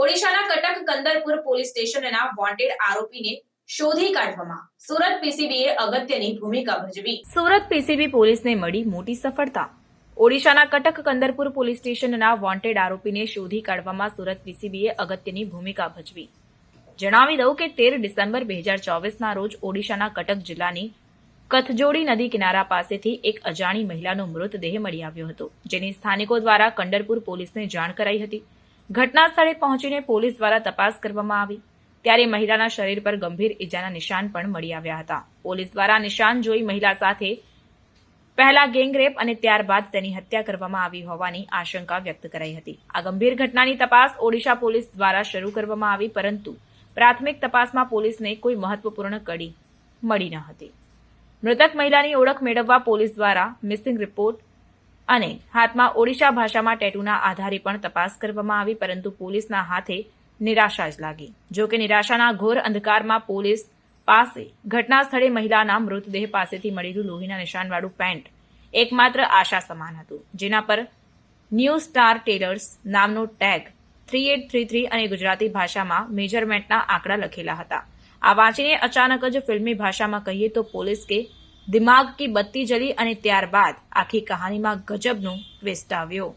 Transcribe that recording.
ઓડિશાના કટક કંદરપુર પોલીસ સ્ટેશનના વોન્ટેડ આરોપીને શોધી કાઢવામાં. સુરત પીસીબીએ અગત્યની ભૂમિકા ભજવી. સુરત પીસીબી પોલીસને મળી મોટી સફળતા. ઓડિશાના કટક કંદરપુર પોલીસ સ્ટેશનના વોન્ટેડ આરોપીને શોધી કાઢવામાં સુરત પીસીબીએ અગત્યની ભૂમિકા ભજવી. જણાવી દઉં કે તેર ડિસેમ્બર બે હજાર ચોવીસના રોજ ઓડિશાના કટક જિલ્લાની કથજોડી નદી કિનારા પાસેથી એક અજાણી મહિલાનો મૃતદેહ મળી આવ્યો હતો, જેની સ્થાનિકો દ્વારા કંડરપુર પોલીસને જાણ કરાઈ હતી. ઘટના સ્થળે પહોંચીને પોલીસ દ્વારા તપાસ કરવામાં આવી. ત્યારે મહિલાના શરીર પર ગંભીર ઈજાના નિશાન પણ મળી આવ્યા હતા. પોલીસ દ્વારા નિશાન જોઈ મહિલા સાથે પહેલા ગેંગરેપ અને ત્યારબાદ તેની હત્યા કરવામાં આવી હોવાની આશંકા વ્યક્ત કરાઈ હતી. આ ગંભીર ઘટનાની તપાસ ઓડિશા પોલીસ દ્વારા શરૂ કરવામાં આવી, પરંતુ પ્રાથમિક તપાસમાં પોલીસને કોઈ મહત્વપૂર્ણ કડી મળી ન હતી. મૃતક મહિલાની ઓળખ મેળવવા પોલીસ દ્વારા મિસિંગ રિપોર્ટ અને હાથમાં ઓડિશા ભાષામાં ટેટુના આધારે પણ તપાસ કરવામાં આવી, પરંતુ પોલીસના હાથે નિરાશા જ લાગી. જો કે નિરાશાના ઘોર અંધકારમાં પોલીસ પાસે ઘટના સ્થળે મહિલાના મૃતદેહ પાસેથી મળેલું લોહીના નિશાનવાળું પેન્ટ એકમાત્ર આશા સમાન હતું, જેના પર ન્યૂ સ્ટાર ટેલર્સ નામનો tag three eight three three અને ગુજરાતી ભાષામાં મેજરમેન્ટના આંકડા લખેલા હતા. આ વાંચીને અચાનક જ ફિલ્મી ભાષામાં કહીએ તો પોલીસ કે દિમાગ કી બત્તી જલી અને ત્યારબાદ આખી કહાનીમાં ગજબનો ટ્વિસ્ટ આવ્યો.